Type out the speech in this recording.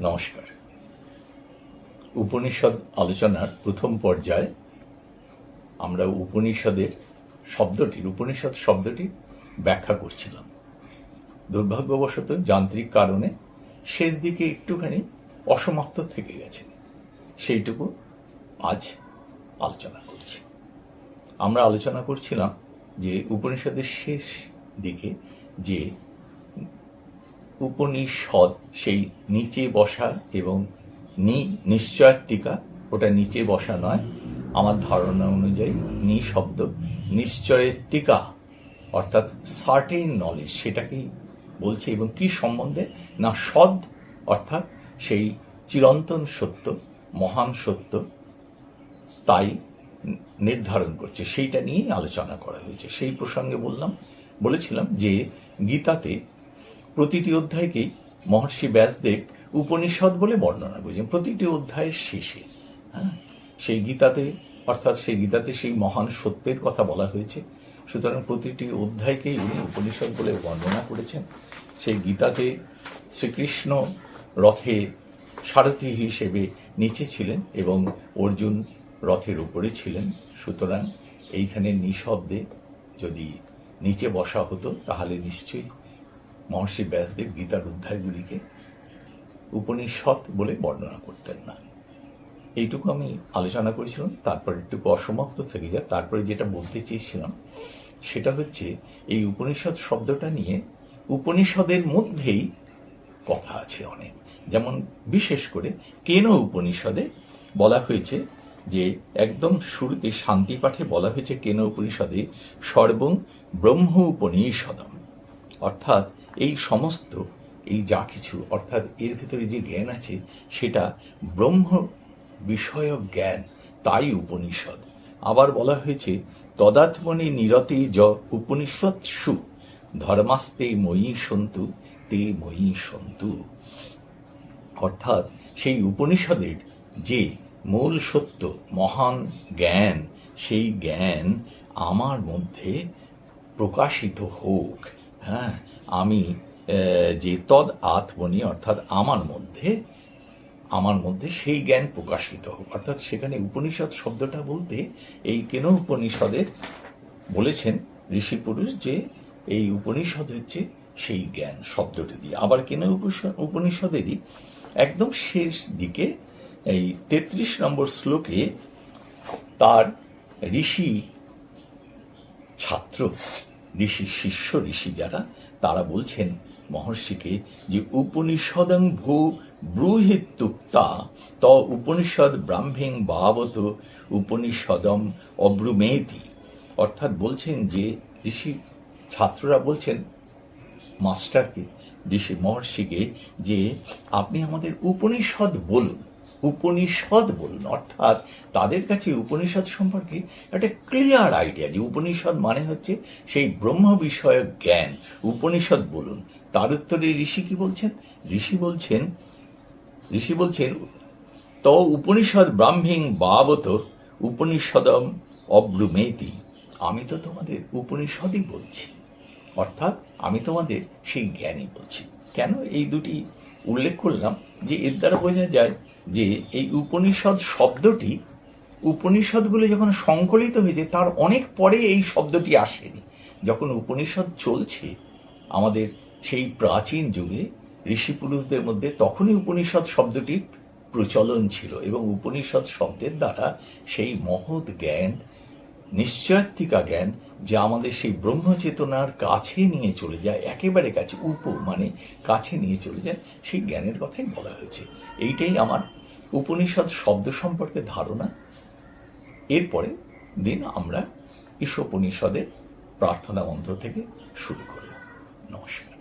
নমস্কার। উপনিষদ আলোচনার প্রথম পর্যায়ে, আমরা উপনিষদের শব্দটির, উপনিষদ শব্দটি ব্যাখ্যা করছিলাম। দুর্ভাগ্যবশত যান্ত্রিক কারণে শেষ দিকে একটুখানি অসমাপ্ত থেকে গেছে। সেইটুকু আজ আলোচনা করছি। আমরা আলোচনা করছিলাম যে উপনিষদের শেষ দিকে যে উপনিষদ, সেই নিচে বসা এবং নি নিশ্চয়াত্মিকা, ওটা নিচে বসা নয়। আমার ধারণা অনুযায়ী নি শব্দ নিশ্চয়ত্বিকা অর্থাৎ সার্টেন নলেজ সেটাকেই বলছে। এবং কি সম্বন্ধে? না সদ অর্থাৎ সেই চিরন্তন সত্য, মহান সত্য, তাই নির্ধারণ করছে। সেইটা নিয়েই আলোচনা করা হয়েছে। সেই প্রসঙ্গে বললাম, বলেছিলাম যে গীতাতে প্রতিটি অধ্যায়কেই মহর্ষি ব্যাসদেব উপনিষদ বলে বর্ণনা করেছেন। প্রতিটি অধ্যায়ের শেষে হ্যাঁ সেই গীতাতে, অর্থাৎ সেই গীতাতে সেই মহান সত্যের কথা বলা হয়েছে। সুতরাং প্রতিটি অধ্যায়কেই উনি উপনিষদ বলে বর্ণনা করেছেন। সেই গীতাতে শ্রীকৃষ্ণ রথে সারথী হিসেবে নিচে ছিলেন এবং অর্জুন রথের উপরে ছিলেন। সুতরাং এইখানে নিঃশব্দে যদি নিচে বসা হতো, তাহলে নিশ্চয়ই মহর্ষি ব্যাসদেব গীতার অধ্যায়গুলিকে উপনিষদ বলে বর্ণনা করতেন না। এইটুকু আমি আলোচনা করেছিলাম, তারপর একটুকু অসমাপ্ত থেকে যায় তারপরে যেটা বলতে চেয়েছিলাম, সেটা হচ্ছে এই উপনিষদ শব্দটা নিয়ে উপনিষদের মধ্যেই কথা আছে অনেক। যেমন বিশেষ করে কেন উপনিষদে বলা হয়েছে যে একদম শুরুতে শান্তি পাঠে বলা হয়েছে কেন উপনিষদে সর্বং ব্রহ্ম উপনিষদম। অর্থাৎ এই সমস্ত, এই যা কিছু, অর্থাৎ এর ভিতরে যে জ্ঞান আছে, সেটা ব্রহ্ম বিষয়ক জ্ঞান, তাই উপনিষদ। আবার বলা হয়েছে, তদাত্মনি নিরতে য উপনিষৎসু, ধর্মাস্তে ময়ী সন্তু, তে ময়ী সন্তু। অর্থাৎ সেই উপনিষদের যে মূল সত্য, মহান জ্ঞান, সেই জ্ঞান আমার মধ্যে প্রকাশিত হোক। হ্যাঁ আমি যে তদ আত্মনি, অর্থাৎ আমার মধ্যে আমার মধ্যে সেই জ্ঞান প্রকাশিত হোক। অর্থাৎ সেখানে উপনিষদ শব্দটা বলতে এই কেন উপনিষদের বলেছেন ঋষি পুরুষ যে এই উপনিষদ হচ্ছে সেই জ্ঞান শব্দটি দিয়ে। আবার কেন উপনিষদেরই একদম শেষ দিকে এই তেত্রিশ নম্বর শ্লোকে তার ঋষি ছাত্র ঋষি শিষ্য ঋষি যারা, তারা বলছেন মহর্ষিকে যে উপনিষদং ভূ ব্রূহিত্যুক্তা ত উপনিষদ ব্রাহ্মিং বাবত উপনিষদম অব্রুমেতি। অর্থাৎ বলছেন যে ঋষি ছাত্ররা বলছেন মাস্টারকে, ঋষি মহর্ষিকে যে আপনি আমাদের উপনিষদ বলুন। উপনিষদ বলুন, অর্থাৎ তাদের কাছে উপনিষদ সম্পর্কে একটা ক্লিয়ার আইডিয়া যে উপনিষদ মানে হচ্ছে সেই ব্রহ্ম বিষয়ক জ্ঞান। উপনিষদ বলুন, তার উত্তরে ঋষি কি বলছেন? ঋষি বলছেন ঋষি বলছেন, ত উপনিষদ ব্রাহ্মিং বাবত উপনিষদম অব্রুমেতি। আমি তো তোমাদের উপনিষদই বলছি, অর্থাৎ আমি তোমাদের সেই জ্ঞানই বলছি। কেন এই দুটি উল্লেখ করলাম? যে এর দ্বারা বোঝা যায় যে এই উপনিষদ শব্দটি উপনিষদগুলো যখন সংকলিত হয়েছে, তার অনেক পরে এই শব্দটি আসেনি। যখন উপনিষদ চলছে, আমাদের সেই প্রাচীন যুগে ঋষি পুরুষদের মধ্যে তখনই উপনিষদ শব্দটির প্রচলন ছিল এবং উপনিষদ শব্দের দ্বারা সেই মহৎ জ্ঞান নিশ্চয়াত্মিকা জ্ঞান যা আমাদের সেই ব্রহ্মচেতনার কাছে নিয়ে চলে যায়, একেবারে কাছে উপ মানে কাছে নিয়ে চলে যায়, সেই জ্ঞানের কথাই বলা হয়েছে। এইটাই আমার উপনিষদ শব্দ সম্পর্কে ধারণা। এরপরে দিন আমরা ঈশ্বপনিষদের প্রার্থনা মন্ত্র থেকে শুরু করব নমস্কার।